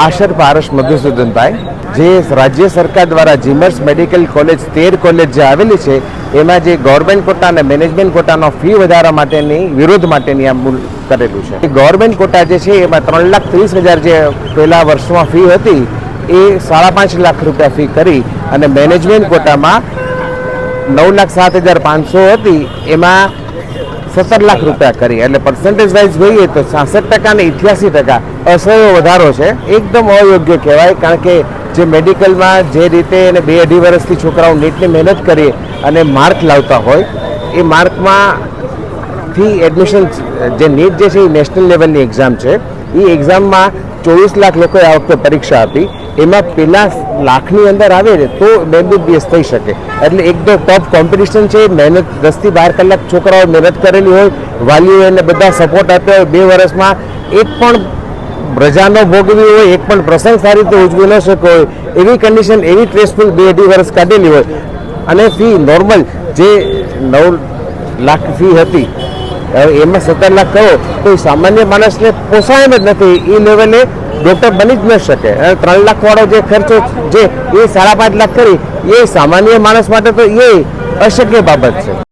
આશર પારસ મધુસૂદનભાઈ, જે રાજ્ય સરકાર દ્વારા જીમર્સ મેડિકલ કોલેજ, તેર કોલેજ જે આવેલી છે, એમાં જે ગવર્મેન્ટ કોટા અને મેનેજમેન્ટ કોટાનો ફી વધારા માટેની, વિરોધ માટેની આ મૂલ કરેલું છે. ગવર્મેન્ટ કોટા જે છે, એમાં ત્રણ લાખ ત્રીસ હજાર જે પહેલા વર્ષમાં ફી હતી, એ સાડા પાંચ લાખ રૂપિયા ફી કરી અને મેનેજમેન્ટ કોટામાં નવ લાખ સાત હજાર પાંચસો હતી, એમાં સત્તર લાખ રૂપિયા કરી. એટલે પર્સન્ટેજ વાઇઝ જોઈએ તો છાસઠ ટકા ને ઇઠ્યાસી ટકા અસહ્યો વધારો છે. એકદમ અયોગ્ય કહેવાય, કારણ કે જે મેડિકલમાં જે રીતે એને બે અઢી વર્ષથી છોકરાઓ નીટની મહેનત કરી અને માર્ક લાવતા હોય, એ માર્કમાં થી એડમિશન જે નીટ જે છે એ નેશનલ લેવલની એક્ઝામ છે. એ એક્ઝામમાં ચોવીસ લાખ લોકોએ આ વખતે પરીક્ષા આપી. એમાં પેલા લાખની અંદર આવે ને તો એમબીબીએસ થઈ શકે. એટલે એકદમ ટફ કોમ્પિટિશન છે, મહેનત દસથી બાર કલાક છોકરાઓ મહેનત કરેલી હોય વાલીઓ એને બધા સપોર્ટ આપ્યો હોય બે વર્ષમાં. એક પણ રજાનો ભોગવી હોય, એક પણ પ્રસંગ સારી રીતે ઉજવી ન શક્યો હોય, એવી કન્ડિશન એવી ટ્રેસફુલ બે અઢી વર્ષ કાઢેલી હોય. અને ફી નોર્મલ જે નવ લાખ ફી હતી એમાં સત્તર લાખ કરો તો સામાન્ય માણસને પોસાય જ નથી. એ લેવલે ડૉક્ટર બની જ ન શકે. અને ત્રણ લાખવાળો જે ખર્ચો જે એ સાડા પાંચ લાખ કરી, એ સામાન્ય માણસ માટે તો એ અશક્ય બાબત છે.